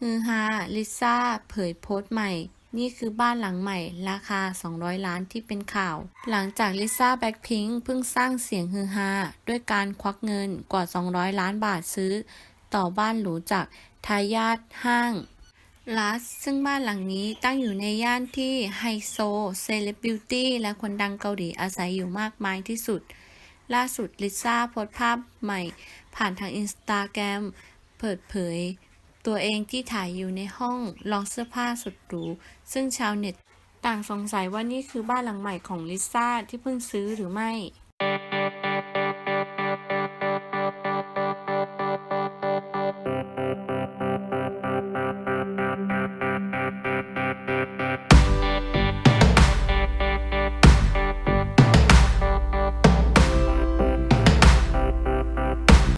ฮือฮาลิซ่า เผยโพสต์ใหม่ นี่คือบ้านหลังใหม่ ราคา 200 ล้านที่เป็นข่าว หลังจากลิซ่าแบ็คพิงค์เพิ่งสร้างเสียงฮือฮาด้วยการควักเงินกว่า 200 ล้านบาทซื้อ ต่อบ้านหรูจากทายาทห้างลัสซึ่งบ้านหลังนี้ตั้งอยู่ในย่านที่ไฮโซ เซเลบริตี้และคนดังเกาหลีอาศัยอยู่มากมายที่สุด ล่าสุดลิซ่าโพสต์ภาพใหม่ ผ่านทางอินสตาแกรมเปิดเผย ตัวเองที่ถ่ายอยู่ในห้องลองเสื้อผ้าสุดหรู ซึ่งชาวเน็ตต่างสงสัยว่านี่คือบ้านหลังใหม่ของลิซ่าที่เพิ่งซื้อหรือไม่